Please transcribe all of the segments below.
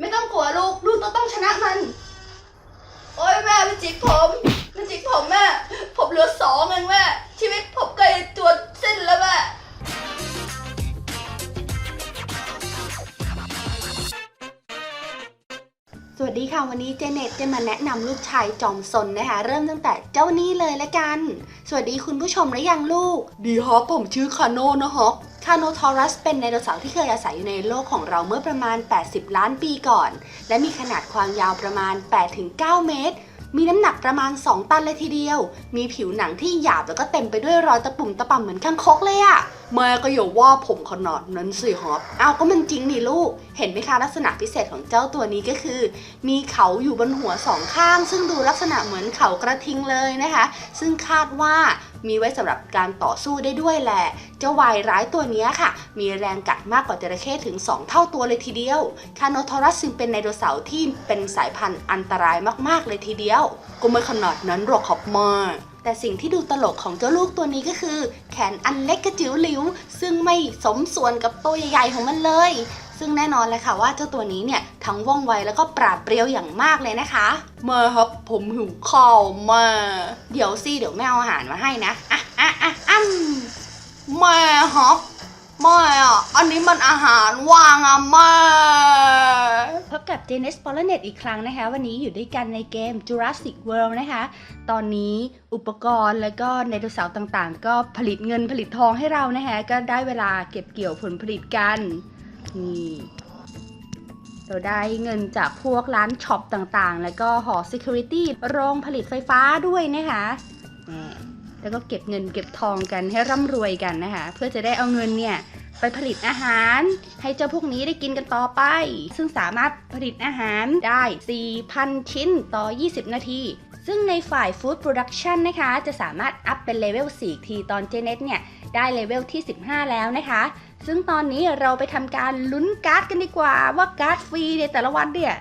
ไม่ต้องกลัวลูก ลูกต้องต้องชนะมัน โอ๊ยแม่มันจิกผมมันจิกผมแม่ ผมเหลือสองเองแม่ ชีวิตผมใกล้จวนสิ้นแล้วแม่สวัสดีค่ะ วันนี้เจเน็ตจะมาแนะนำลูกชายจอมซนนะคะ เริ่มตั้งแต่เจ้านี้เลยละกัน สวัสดีคุณผู้ชมหรือยังลูก ดีฮอปผมชื่อคาโนนะฮอป คาโนทอรัสเป็นไดโนเสาร์ที่เคยอาศัยอยู่ในโลกของเราเมื่อประมาณ 80 ล้านปีก่อน และมีขนาดความยาวประมาณ 8-9 เมตร มีน้ำหนักประมาณ 2 ตันเลยทีเดียว มีผิวหนังที่หยาบแล้วก็เต็มไปด้วยรอยตะปุ่มตะป่ำเหมือนข้างคกเลยอะแม่ก็อย่าว่าผมขนาดนั้นสิฮอปเอาก็มันจริงนี่ลูก เห็นไหมคะลักษณะพิเศษของเจ้าตัวนี้ก็คือ มีเขาอยู่บนหัวสองข้าง ซึ่งดูลักษณะเหมือนเขากระทิงเลยนะคะ ซึ่งคาดว่ามีไว้สำหรับการต่อสู้ได้ด้วยแหละ เจ้าวายร้ายตัวนี้ค่ะ มีแรงกัดมากกว่าจระเข้ถึง 2 เท่าตัวเลยทีเดียว คาโนทอรัสซึ่งเป็นไดโนเสาร์ที่เป็นสายพันธุ์อันตรายมากๆเลยทีเดียว ก็ไม่ขนาดนั้นหรอกครับมา แต่สิ่งที่ดูตลกของเจ้าลูกตัวนี้ก็คือ แขนอันเล็กกระจิ๋วหลิว ซึ่งไม่สมส่วนกับตัวใหญ่ๆของมันเลย ซึ่งแน่นอนเลยค่ะว่าเจ้าตัวนี้เนี่ยทั้งว่องไวแล้วก็ปราดเปรียวอย่างมากเลยนะคะ มาครับผมหิวข้าวมา เดี๋ยวสิเดี๋ยวแม่เอาอาหารมาให้นะอะอะอะอ้ำแม่ครับ แม่อะอันนี้มันอาหารว่างอะแม่ พบกับเจเนสปอลเนตอีกครั้งนะคะ วันนี้อยู่ด้วยกันในเกม Jurassic World นะคะ ตอนนี้อุปกรณ์แล้วก็ไดโนเสาร์ต่างๆ ก็ผลิตเงินผลิตทองให้เรานะคะ ก็ได้เวลาเก็บเกี่ยวผลผลิตกัน นี่ เราได้เงินจากพวกร้านช็อปต่างๆ แล้วก็หอ Security โรงผลิตไฟฟ้าด้วยนะคะนี่ แล้วก็เก็บเงินเก็บทองกันให้ร่ำรวยกันนะคะ เพื่อจะได้เอาเงินเนี่ยไปผลิตอาหาร ให้เจ้าพวกนี้ได้กินกันต่อไป ซึ่งสามารถผลิตอาหารได้ 4,000 ชิ้นต่อ 20 นาที ซึ่งในฝ่าย Food Production นะคะ จะสามารถอัพเป็นเลเวล4ทีตอนเจเน็ตเนี่ย ได้เลเวลที่ 15 แล้วนะคะ ซึ่งตอนนี้เราไปทำการลุ้นการ์ดกันดีกว่าว่าการ์ดฟรีในแต่ละวันเนี่ย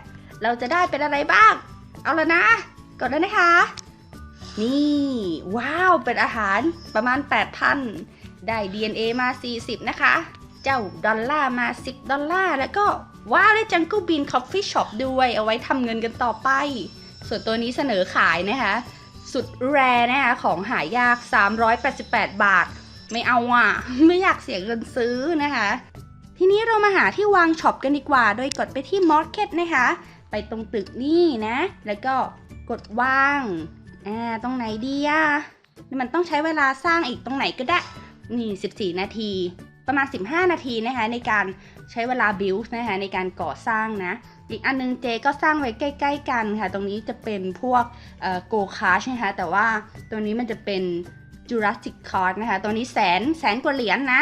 เราจะได้เป็นอะไรบ้าง เอาละนะกดแล้วนะคะ นี่ ว้าว เป็นอาหารประมาณ 8,000 ได้ DNA มา 40 นะคะ เจ้าดอลลาร์มา 10 ดอลลาร์แล้วก็ ว้าว ได้จังกูบินคอฟฟี่ช็อปด้วย เอาไว้ทำเงินกันต่อไป ส่วนตัวนี้เสนอขายนะคะ สุดแรนะคะของหายาก 388 บาท ไม่เอาอะ ไม่อยากเสียเงินซื้อนะคะ ทีนี้เรามาหาที่วางช็อปกันดีกว่า โดยกดไปที่ Market นะคะ ไปตรงตึกนี่นะ แล้วก็กดวาง อ่าตรงไหนดีอะมันต้องใช้เวลาสร้างอีกตรงไหนก็ได้นี่14 นาที ประมาณ 15 นาทีนะคะ ในการใช้เวลา build นะคะในการก่อสร้างนะ อีกอันนึงเจก็สร้างไว้ใกล้ ๆ กันค่ะ ตรงนี้จะเป็นพวกโกคาร์ชนะคะ แต่ว่าตัวนี้มันจะเป็น Jurassic Card นะคะ ตัวนี้แสนแสนกว่าเหรียญนะ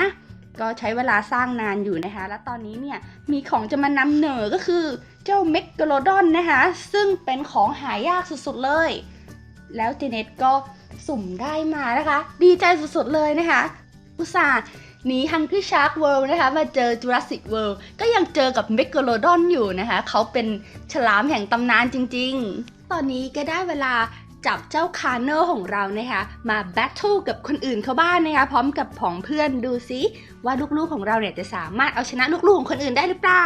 ก็ใช้เวลาสร้างนานอยู่นะคะ และตอนนี้เนี่ยมีของจะมานำเหนอก็คือเจ้าเมกโกโลดอนนะคะ ซึ่งเป็นของหายากสุดๆเลย แล้วเจเน็ตก็สุ่มได้มานะคะ ดีใจสุดๆเลยนะคะ อุตส่าห์หนีฮังกี้ชาร์กเวิลด์นะคะ มาเจอ Jurassic World ก็ยังเจอกับเมกโกโลดอนอยู่นะคะ เขาเป็นฉลามแห่งตำนานจริงๆ ตอนนี้ก็ได้เวลาจับเจ้าคาร์เนอร์ของเรานะคะ มาแบทเทิลกับคนอื่นเขาบ้านนะคะ พร้อมกับผองเพื่อนดูซิ ว่าลูกๆของเราเนี่ยจะสามารถเอาชนะลูกๆของคนอื่นได้หรือเปล่า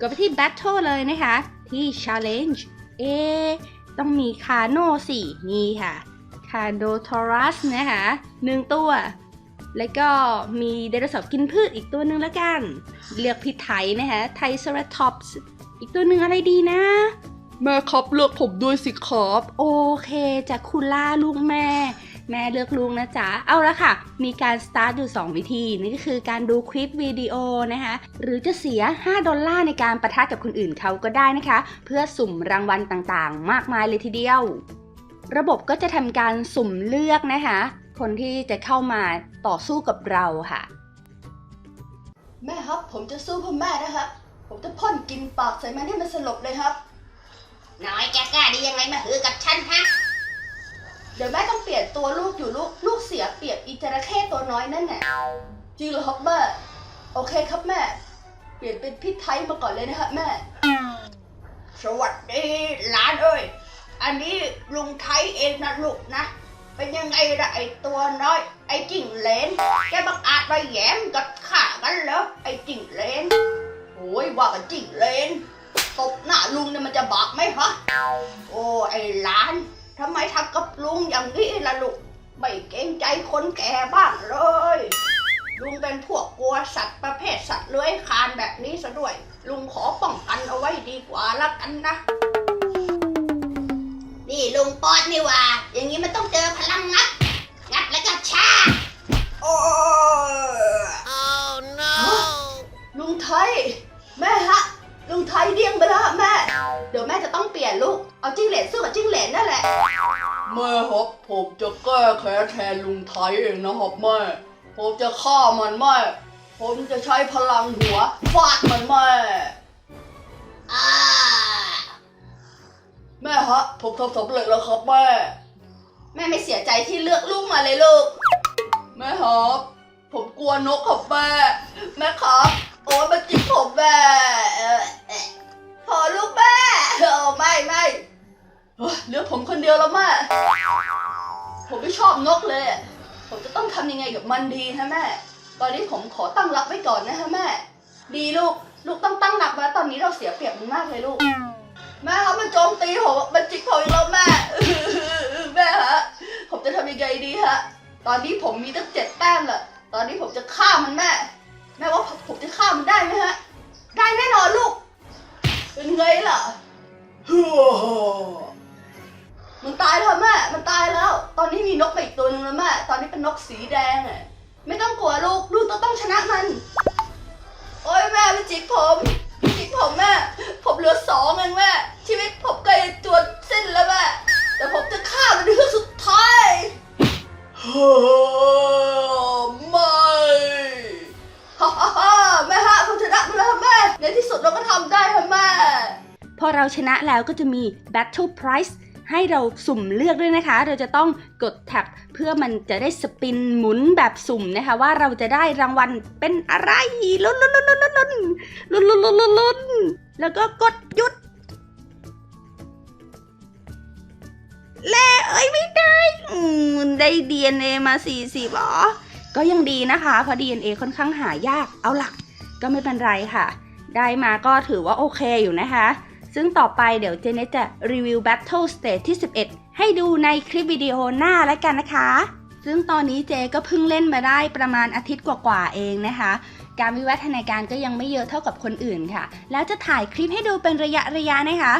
ก็ไปที่แบทเทิลเลยนะคะ ที่ Challenge เอ ต้องมีคาโนสี่นี่ค่ะคาโดทอรัสนะคะหนึ่งตัว แล้วก็มีไดโนเสาร์กินพืชอีกตัวหนึ่งแล้วกัน เลือกพี่ไทยนะคะไทเซราทอปส์อีกตัวหนึ่งอะไรดีนะ แม่ครับเลือกผมด้วยสิครับ โอเคจากคุณล่าลูกแม่ แม่เลือกลุงนะจ๊ะ เอาละค่ะ มีการสตาร์ทอยู่ 2 วิธีนั่นก็คือการดูคลิปวิดีโอนะคะ หรือจะเสีย 5 ดอลลาร์ในการประทะกับคนอื่นเขาก็ได้นะคะ เพื่อสุ่มรางวัลต่างๆ มากมายเลยทีเดียว ระบบก็จะทำการสุ่มเลือกนะคะ คนที่จะเข้ามาต่อสู้กับเราค่ะ แม่ครับ ผมจะสู้เพื่อแม่นะครับ ผมจะพ่นกินปากใส่มันให้มันสลบเลยครับ น้อยแกกล้าดียังไงมาหือกับฉันฮะ เดี๋ยวแม่ต้องเปลี่ยนตัวลูกอยู่ลูกลูกเสียเปรียบอีจระเข้ตัวน้อยนั่นแหละจริงเหรอครับแม่โอเคครับแม่ เปลี่ยนเป็นพี่ไทยมาก่อนเลยนะครับแม่ สวัสดีหลานเอ้ยอันนี้ลุงไทยเองนะลูกนะ เป็นยังไงละไอตัวน้อย ไอจิ่งเลนแกบังอาจมาแย้มกับข้ากันเหรอไอจิ่งเลนโอ้ยว่ากันจริงเลนตบจะบอกไหมฮะโอ้ไอ้หลาน มทำกับลุงอย่างนี้ล่ะลูก ไม่เกรงใจคนแก่บ้างเลย ลุงเป็นพวกกลัวสัตว์ประเภทสัตว์เลื้อยคลานแบบนี้ซะด้วย ลุงขอป้องกันเอาไว้ดีกว่าละกันนะ นี่ลุงป๊อดนี่หว่า อย่างนี้มันต้องเจอพลังงัด งัดแล้วก็ชาโอ้ลุงไทย แม่ฮะ ลุงไทยเดี้ยงไปแล้วฮะแม่ เดี๋ยวแม่จะต้องเปลี่ยนลูก เอาจิ้งเหลนสู้กับจิ้งเหลนนั่นแหละ แม่ครับผมจะแก้แค้นแทนลุงไทยเองนะครับแม่ ผมจะฆ่ามันแม่ ผมจะใช้พลังหัวฟาดมันแม่อ่าแม่ฮะผมทำสำเร็จแล้วครับแม่ แม่ไม่เสียใจที่เลือกลูกมาเลยลูก แม่ครับ ผมกลัวนกครับแม่ แม่ครับ โอ้ยมันจิกผมแม่เอ่อเอ่อพอลูกแม่เออไม่ไม่ เหลือผมคนเดียวแล้วแม่ ผมไม่ชอบนกเลย ผมจะต้องทำยังไงกับมันดีฮะแม่ ตอนนี้ผมขอตั้งรับไว้ก่อนนะฮะแม่ ดีลูก ลูกต้องตั้งหลักมาตอนนี้เราเสียเปรียบมันมากเลยลูก แม่ครับมันโจมตีผมมันจิกผมอีกแล้วแม่ แม่ฮะ ผมจะทำยังไงดีฮะ ตอนนี้ผมมีตั้งเจ็ดแต้มละตอนนี้ผมจะฆ่ามันแม่ แม่ว่าผมจะฆ่ามันได้ไหมฮะ ได้แน่นอนลูก เป็นไงล่ะฮ่า มันตายแล้วแม่ มันตายแล้ว ตอนนี้มีนกมาอีกตัวหนึงแล้วแม่ ตอนนี้เป็นนกสีแดงอะไม่ต้องกลัวลูก ลูกต้องต้องชนะมัน โอ้ยแม่มันจิกผมมันจิกผมแม่ ผมเหลือสองเองแม่ ชีวิตผมใกล้จวนสิ้นแล้วแม่ แต่ผมจะฆ่ามันในครั้งสุดท้ายฮ่าไม่ฮ่าฮ่าฮ่าแม่ฮะผมชนะไปแล้วแม่ ในที่สุดเราก็ทำได้ค่ะแม่ พอเราชนะแล้วก็จะมี Battle Prize ให้เราสุ่มเลือกด้วยนะคะ เราจะต้องกดแท็บเพื่อมันจะได้สปินหมุนแบบสุ่มนะคะ ว่าเราจะได้รางวัลเป็นอะไรลุ้นลุ้นลุ้นลุ้นลุ้นลุ้นลุ้นลุ้นลุ้นลุ้นแล้วก็กดหยุดแล่เอ้ยไม่ได้อืมได้ DNA มา40หรอก็ยังดีนะคะเพราะ DNA ค่อนข้างหายากเอาล่ะ ก็ไม่เป็นไรค่ะ ได้มาก็ถือว่าโอเคอยู่นะคะ ซึ่งต่อไปเดี๋ยวเจเนตจะรีวิว Battle Stage ที่ 11 ให้ดูในคลิปวิดีโอหน้าแล้วกันนะคะ ซึ่งตอนนี้เจก็เพิ่งเล่นมาได้ประมาณอาทิตย์กว่าๆเองนะคะ การวิวัฒนาการก็ยังไม่เยอะเท่ากับคนอื่นค่ะ แล้วจะถ่ายคลิปให้ดูเป็นระยะระยะนะคะ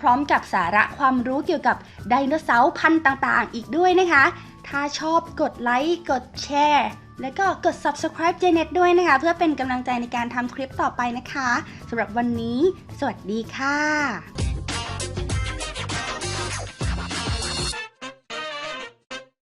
พร้อมกับสาระความรู้เกี่ยวกับไดโนเสาร์พันธุ์ต่างๆ อีกด้วยนะคะ ถ้าชอบกดไลค์กดแชร์ แล้วก็กด subscribe เจเน็ตด้วยนะคะ เพื่อเป็นกำลังใจในการทำคลิปต่อไปนะคะสำหรับวันนี้ สวัสดีค่ะ